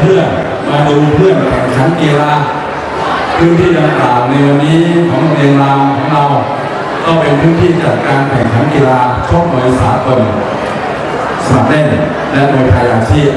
เพื่อมาดูเพื่อนแข่งขันกีฬาพื้นที่ต่าวในวันนี้ของโรงเรียนรามของเรา ก็เป็นพื้นที่จัดการแข่งขันกีฬาชกมวยสากลสมัครเล่นและมวยไทยอาชีพ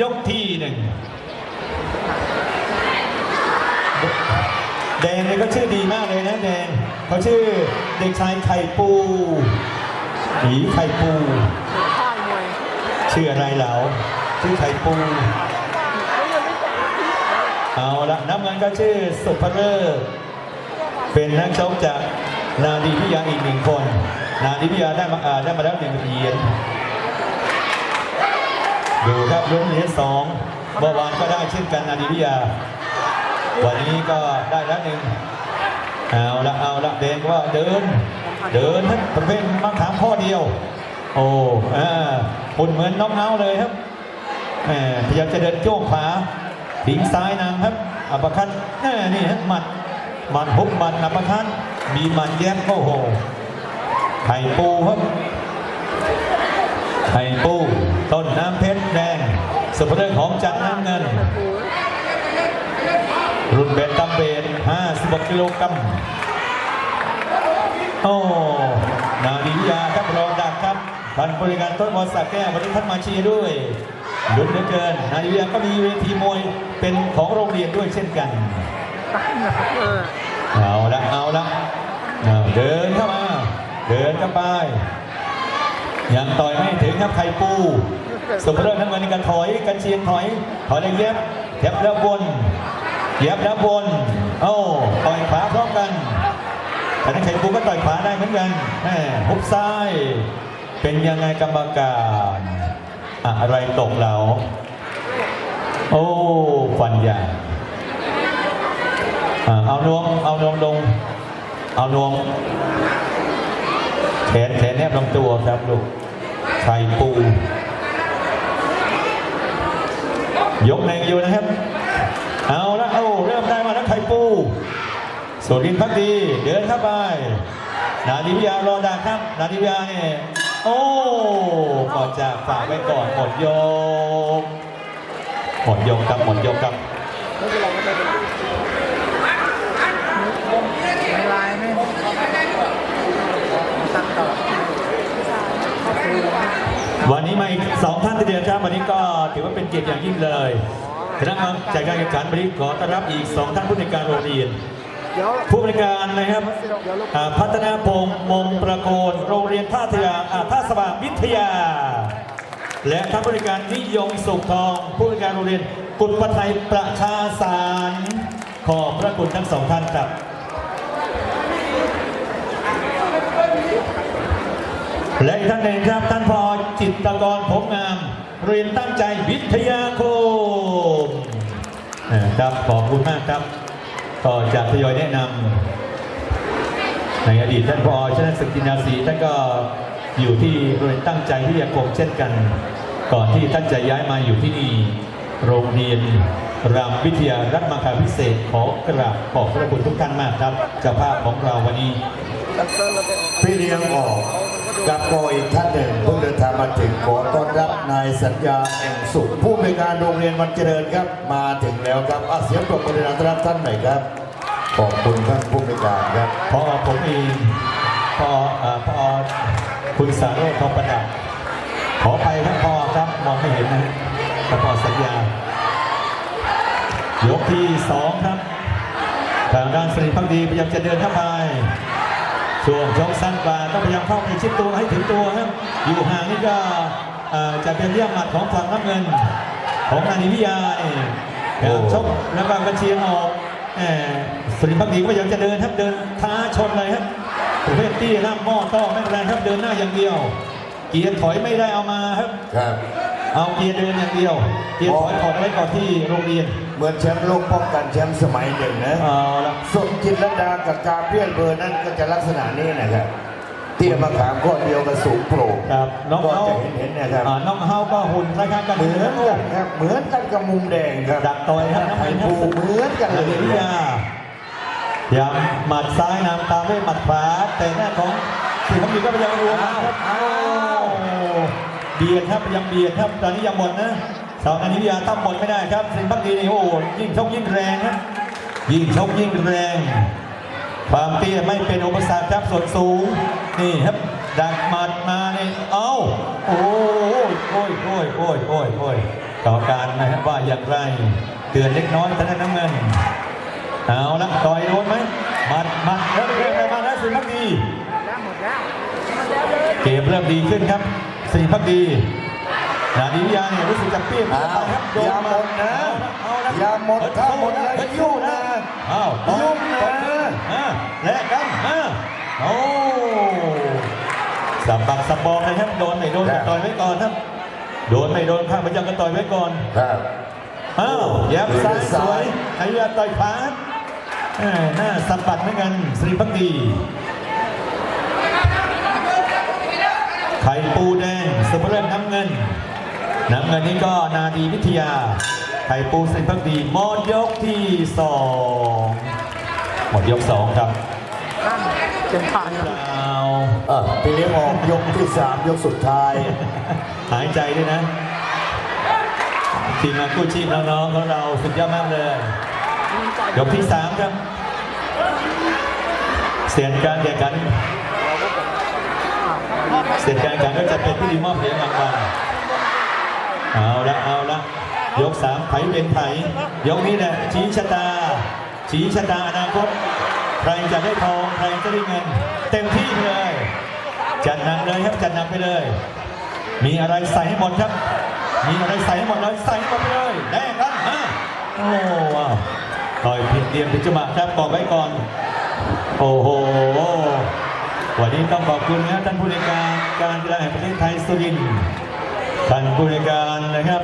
ยกที่หนึ่งแดงเนี่ยก็ชื่อดีมากเลยนะแดงเขาชื่อเด็กชายไข่ปูหีไข่ปูชื่ออะไรเหลาชื่อไข่ปูเอาละน้ำเงินก็ชื่อสุภเลิศเป็นนักชกจากนาดีพิยาอีกหนึ่งคน นาดีพิยาได้มาอ่าได้มาแล้วหนึ่งเหรียญ ดูครับลุ้นเหรียญสองเมื่อวานก็ได้เช่นกันนาดีพิยา วันนี้ก็ได้แล้วหนึ่งเอาละเอาละเดนว่าเดิน เดินทั้งประเภทมะขามข้อเดียว โอ้อ่าหุ่นเหมือนน้องเงาเลยครับแหมพยายามจะเดินโจ้งขวาทิ้งซ้ายนำครับ อัปคัตแหมนี่ฮะหมัดหมัดฮุกหมัดอัปคัตมีหมัดแยบโอ้โหไข่ปูครับ ไข่ปู ต้นน้ำเพชรแดงสุภเรื่องของจันน้ำเงิน รุ่นเบนตัมเบน56กิโลกรัมโอ้นาดีวิยาครับรองดักครับท่านบริการต้นวอสักแก้ววันนี้ท่านมาเชียร์ด้วยลุ้นเหลือเกินนาดีวิยาก็มีเวทีมวยเป็นของโรงเรียนด้วยเช่นกันเอาละเอาละเดินเข้ามา เดินเข้าไป ยังต่อยไม่ถึงครับไข่ปูสุภเริศน้ำเงินกันถอยกันเชียนถอยถอยเลยเย็บเย็บแล้ววนเย็บแล้ววนเอ้าต่อยขวาพร้อมกันแต่นั้นไข่ปูก็ต่อยขวาได้เหมือนกันแหมหุบซ้ายเป็นยังไงกรรมการอะอะไรตกเหลาโอ้ฟันใหญ่เอานวมเอานวมลงเอานวม ขนแขนแนบลำตัวครับลูกไข่ปู ยกในอยู่นะครับ เอาละเอาเริ่มได้มาแล้วไข่ปูสุรินทร์พักดีเดินเข้าไป นาดิวิยารอดักครับ นาดิวิยาเนี่ยโอ้ก่อนจะฝากไว้ก่อนหมดยกหมดยกครับหมดยกครับ ไม่ลายไม่ตัดต่อ วันนี้มาอีกสองท่านทีเดียวครับวันนี้ก็ถือว่าเป็นเกียรติอย่างยิ่งเลยคณะกรรมการจัดการแข่งขันวันนี้ขอต้อนรับอีกสองท่านผู้ในการโรงเรียนผู้บริการนะครับพัฒนาพงษ์มงประโคนโรงเรียนท่าเรืออ่าท่าสว่างวิทยา และท่านบริการนิยมสุขทอง ผู้บริการโรงเรียนกุฎปไทยประชาสารขอบพระคุณทั้งสองท่านครับและอีกท่านหนึ่งครับท่านพอ จิตรกรผมงาม เรียนตั้งใจวิทยาคมครับขอบคุณมากครับก็จะทยอยแนะนำในอดีตท่านพอชนะศึกจินดาศีท่านก็อยู่ที่โรงเรียนตั้งใจวิทยาคมเช่นกัน ก่อนที่ท่านจะย้ายมาอยู่ที่นี่โรงเรียนรามวิทยารัฐมาคาพิเศษขอกราบขอบพระคุณทุกท่านมากครับเจ้าภาพของเราวันนี้พี่เลี้ยงออก กับโกอีกท่านหนึ่งเพิ่งเดินทางมาถึงขอต้อนรับนายสัญญาแองสุขผู้บริการโรงเรียนวันเจริญครับ มาถึงแล้วครับอาเสียงปรบมือต้อนรับท่านหน่อยครับขอบคุณท่านผู้บริการครับพอผมเองพออ่าพอคุณสารโรธทองประดับขอไปท่านพอครับมองไม่เห็นนะท่านพอสัญญายกที่สองครับทางด้านสริพักดีพยายามจะเดินเข้าไป ช่วงชกสั้นกว่าต้องพยายามเข้าไปชิดตัวให้ถึงตัวครับ อยู่ห่างนี่ก็อ่าจะเป็นเรื่องหมัดของฝั่งน้ำเงิน ของนานิวิยาเองโอ้ชกแล้วก็กระเชียงออกแหมสุริพักดีก็พยายามจะเดินครับเดินท้าชนเลยครับประเภทตี้ล่ามหม้อต้อไม่เป็นไรครับเดินหน้าอย่างเดียว เกียร์ถอยไม่ได้เอามาครับครับ เอาเกียร์เดินอย่างเดียวเกียร์ถอยถอดไว้ก่อนที่โรงเรียนเหมือนแชมป์โลกป้องกันแชมป์สมัยหนึ่งนะเอาละสมจิตรลดากับกาเบรียลเบอร์นั่นก็จะลักษณะนี้นะครับเตี้ยมะขามก้อนเดียวกับสูงโปร่งครับน้องก็เฮาจะเห็นเห็นๆนะครับอ่าน้องเฮาก็หุ่นคล้ายๆกันเหมือนกันครับเหมือนกันกับมุมแดงครับดักต่อยครับน้ำไทเงิยนครัภูบเหมือนกันเลเลยยวิทยาพยายามหมัดซ้ายนำตามด้วยหมัดขวาแต่หน้าของสิงห์บุรีก็พยายามรวมครับอ้าว เบียดครับยังเบียดครับตอนนี้ยังหมดนะสาวนันทิยาตั้มหมดไม่ได้ครับสิงห์บุรีนี่โอ้ยิ่งชกยิ่งแรงครับยิ่งชกยิ่งแรง ความเตี้ยไม่เป็นอุปสรรคครับส่วนสูงนี่ครับดักหมัดมาเนี่เอ้าโอ้ยโอ้ยโอ้ยโอ้ยโอ้ยโอ้ยต่อการนะครับว่าอย่างไรเตือนเล็กน้อยท่านน้ำเงินเอาละต่อยโดนไหมหมัดหมัดเริ่มเริ่มมาแล้วสิพักดีเกมเริ่มดีขึ้นครับ สิพักดีนาดีวิทยาเนี่ยรู้สึกจะเปรี้ยงอ้าวครับโดอย่าหมดนะเอาละอย่าหมดถ้าหมดแล้วเฮ้ยยุ่งนะอ้าวต่อยุ่งนะต่อขึ้อ่าแลกกันมาโอ้สับบักสับบองนะครับโดนไม่โดนก็ต่อยไว้ก่อนครับ โดนไม่โดนข้างพยัญชนะต่อยไว้ก่อนครับอ้าวแย้มซ้ายสวยไอ้ยาต่อยขวาแหม่หน้าสัมปัดเหมือนกันสรีพักดี ไข่ปูแดงสุภเริญน้ำเงิน น้ำเงินนี่ก็นาดีวิทยา ไข่ปูสรีพักดีหมดยกที่สองหมดยกสองครับเป็นผ่านเปล่าเออไปเลี้ยงออกยกที่สามยกสุดท้าย หายใจด้วยนะ ทีมงานกู้ชีพน้องๆของเราสุดยอดมากเลย ยกที่สามครับ เสียงการแข่งขัน เสียงการแข่งขันก็จะเป็นผู้ดีมอบเหรียญรางวัลเอาละเอาละยกสามไผเป็นไผยกนี้แหละชี้ชะตา ชี้ชะตาอนาคต ใครจะได้ทองใครจะได้เงิน เต็มที่เลย จัดหนักเลยครับจัดหนักไปเลย มีอะไรใส่ให้หมดครับ มีอะไรใส่ให้หมดเลยใส่ให้หมดไปเลยแลกกันมาโอ้ว้าวต่อยผิดเดียมผิดจังหวะครับบอกไว้ก่อน โอ้โห วันนี้ต้องขอบคุณนะท่านผู้ในวยการการกีฬาแห่งประเทศไทยสุรินทร์ท่านผู้ในวยการนะครับ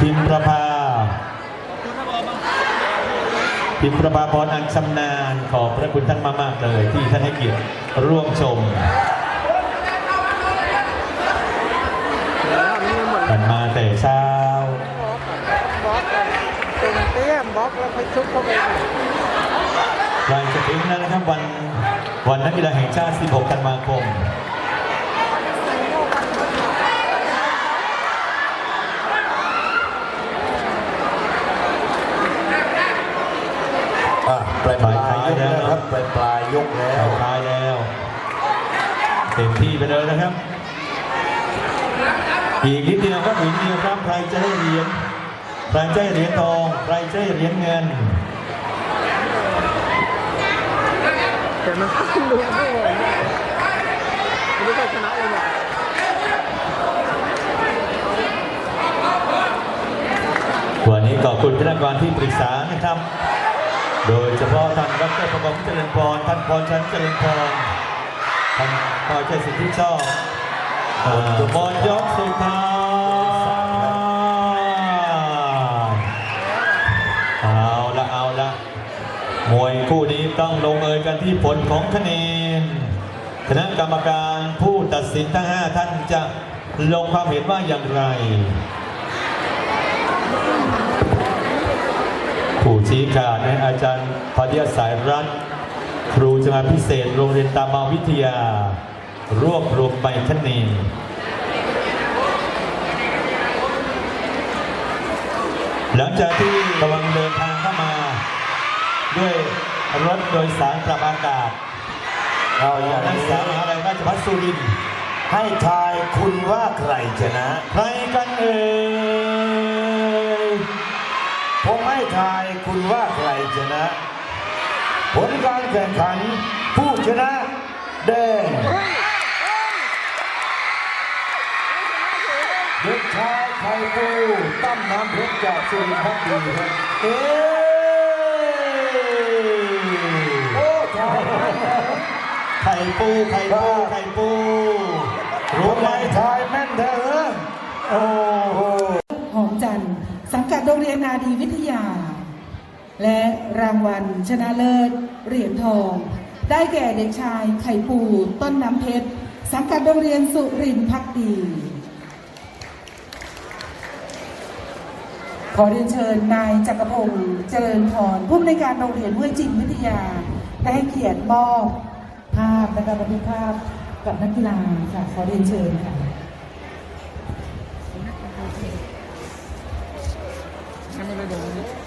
พิมประภาพิมประภาพรอันชำนาญขอบพระคุณท่านมากๆเลยที่ท่านให้เกียรติร่วมชมแล้วนี่เหมือนกันมาแต่เช้าบล็อกเป็นเตี้ยมบล็อกแล้วไปชุบเข้าไปใกล้จะถึงแล้วนะครับวัน วันนักกีฬาแห่งชาติ 16 ธันวาคมอะปลายปลายยกแล้วนะครับปลายปลายยกแล้วท้ายแล้ว เต็มที่ไปเลยนะครับ อีกนิดเดียวครับอีกนิดเดียวครับใครจะได้เหรียญใครจะได้เหรียญทอง ใครจะได้เหรียญเงิน แต่มันต้องดูด้วยไม่รู้ใครชนะเลยเนี่ยวันนี้ขอบคุณคณะกรรมการที่ปรึกษานะครับ โดยเฉพาะท่านดรประกอบเจริญพร ท่านพรชันเจริญพร ท่านพอใจสิทธิชอบอ่าบอลยกสุดท้า ต้องลงเอยกันที่ผลของคะแนนคณะกรรมการผู้ตัดสินทั้ง 5 ท่านจะลงความเห็นว่าอย่างไร ผู้ชี้ขาดในอาจารย์พเดียสายรัฐ ครูจะมาพิเศษโรงเรียนตามาวิทยา รวบรวมใบคะแนนหลังจากที่กำลังเดินทางเข้ามาด้วย รถโดยสารปรับอากาศเอาอย่างนักศึกษามหาวิทยาลัยราชภัฏสุรินทร์ให้ทายคุณว่าใครชนะ ใครกันเอ่ยผมให้ทายคุณว่าใครชนะ ผลการแข่งขัน ผู้ชนะแดงเด็กชายไข่ปูตั้มน้ำเพชรจากสุรินทร์พักดีครับ เอ๊ะ ไข่ปูไข่ปูไข่ปูรู้ไหมทายแม่นเถอโอ้โหหอมจันทร์สังกัดโรงเรียนนาดีวิทยา และรางวัลชนะเลิศเหรียญทอง ได้แก่เด็กชายไข่ปูต้นน้ำเพชรสังกัดโรงเรียนสุรินทร์พักดี ขอเรียนเชิญนายจักรพงศ์เจริญพรผู้อำนวยการโรงเรียนห้วยจิงวิทยา ได้ให้เกียรติมอบ ภาพนะคะบันทึกภาพกับนักกีฬาค่ะขอเรียนเชิญค่ะทำอะไม่ได้เดี๋ยวนี้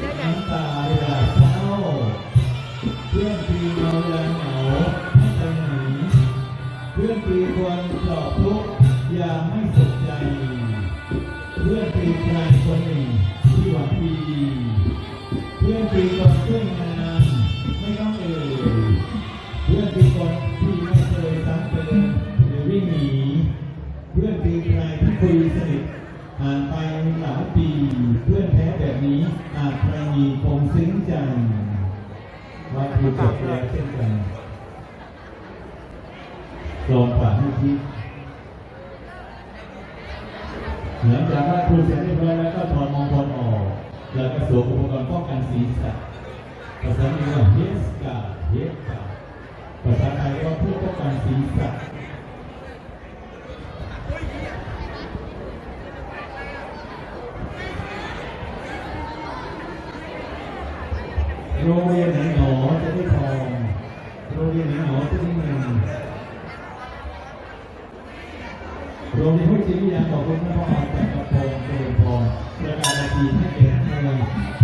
เช็ดน้ำตาเวลาเศร้าเพื่อนคือเราวลาเหงาไม่ไปไหนเพื่อนคือคนปลอบทุกอย่าไม่สนใจเพื่อนคือใครคนหนึ่งที่หวังดีเพื่อนคือคนช่วยงาน หลังจากว่าครูเสร็จเรียบร้อยแล้วก็ถอดมงพรออก แล้วก็สวมอุปกรณ์ป้องกันศีรษะภาษาอังกฤษว่า head guard head guard ภาษาไทยก็เพื่อป้องกันศีรษะโรงเรียนไหนหนอจะได้ทองโรงเรียนไหนหนอจะได้เงินโรงเรียนห้วยจีนวิทยาขอบคุณท่านผอจาก ประก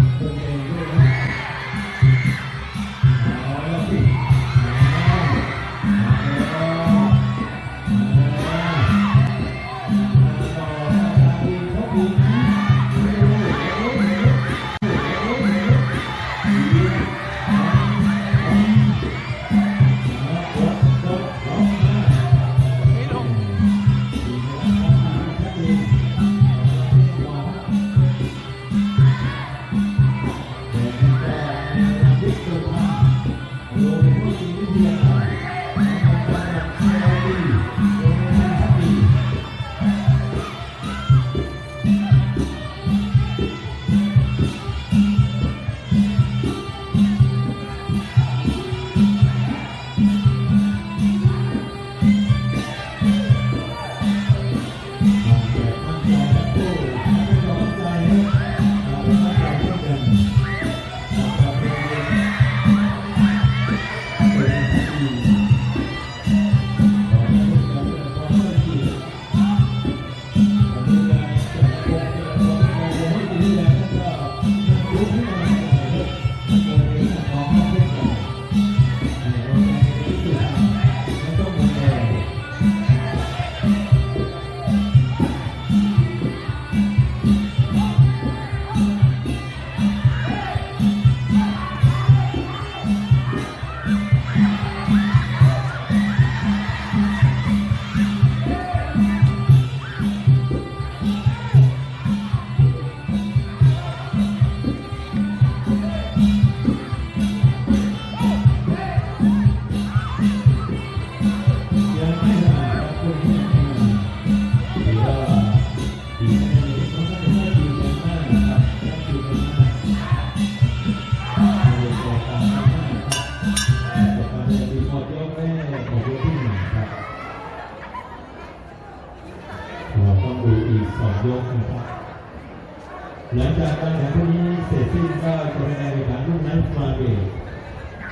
จากการแข่งขันนี้เสร็จสิ้นก็จะเป็นการแข่งขันรุ่นไนท์ฟลาเบท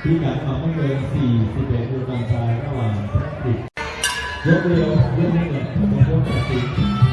ที่กัดความไม่เกิน41กิโลกรัมชายระหว่างแท็กติกยกเร็วยกไม่เกินเป็นยกตัดสิน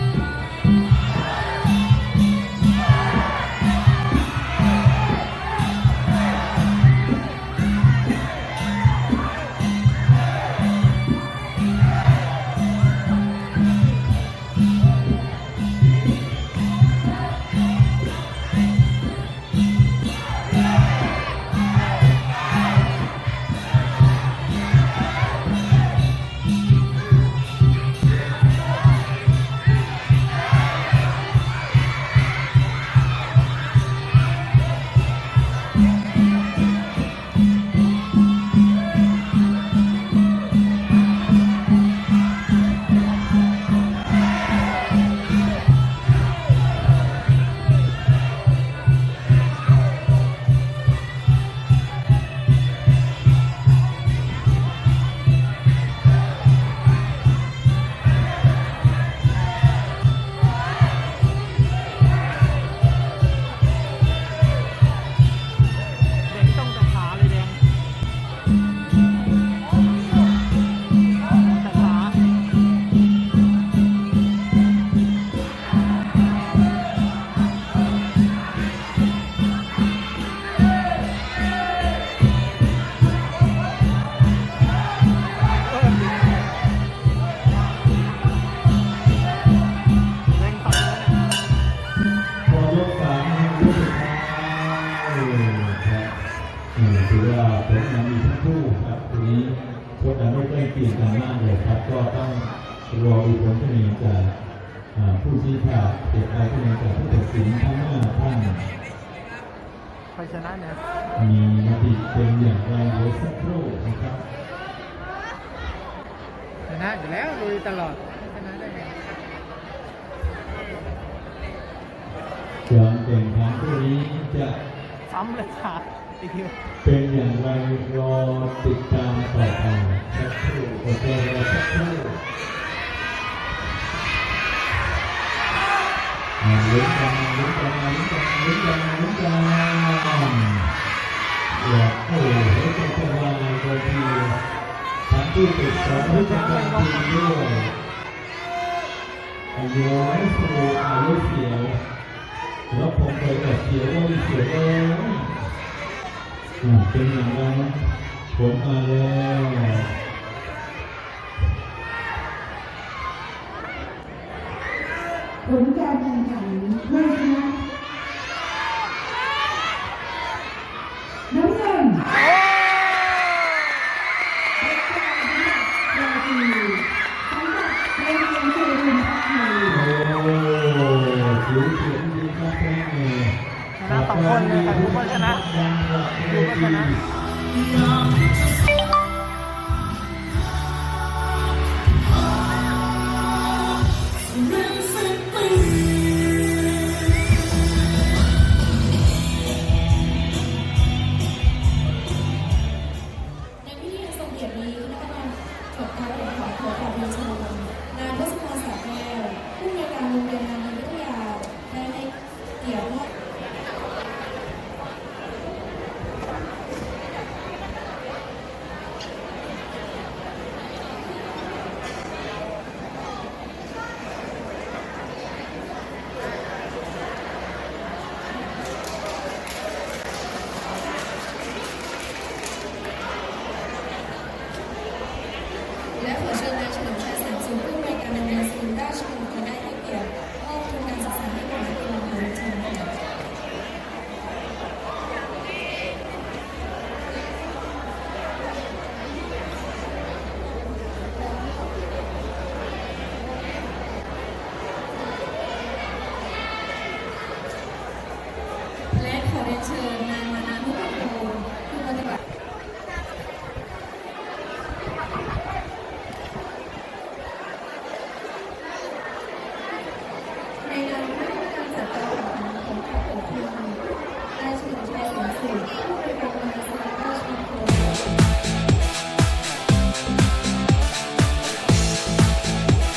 ครับทีนี้ชกกันไม่ใกล้เคียงกันมากเลยครับ ก็ต้องรอดูผลคะแนนจากอ่าผู้ชี้ขาดเก็บรายคะแนนจากผู้ตัดสินทั้งห้าท่านใครชนะเนี่ยมีมติเป็นอย่างไรเดี๋ยวสักครู่นะครับชนะอยู่แล้วลุยตลอดชนะได้ไงการแข่งขันคู่นี้จะซ้ำเลยขาดอีกทีเป็นอย่างไรรอ ลุ้นกันลุ้นกันลุ้นกันลุ้นกันลุ้นกันอยากโอ้โหจะจะมาโดยทีทั้งผู้ติดสองผู้จัดการทีมด้วยอายุไม่สูงอายุเสียวแล้วผมเคยแบบเสียวว่าเสียวเลยอ่าเป็นอย่างไรผมมาแล้วผลการ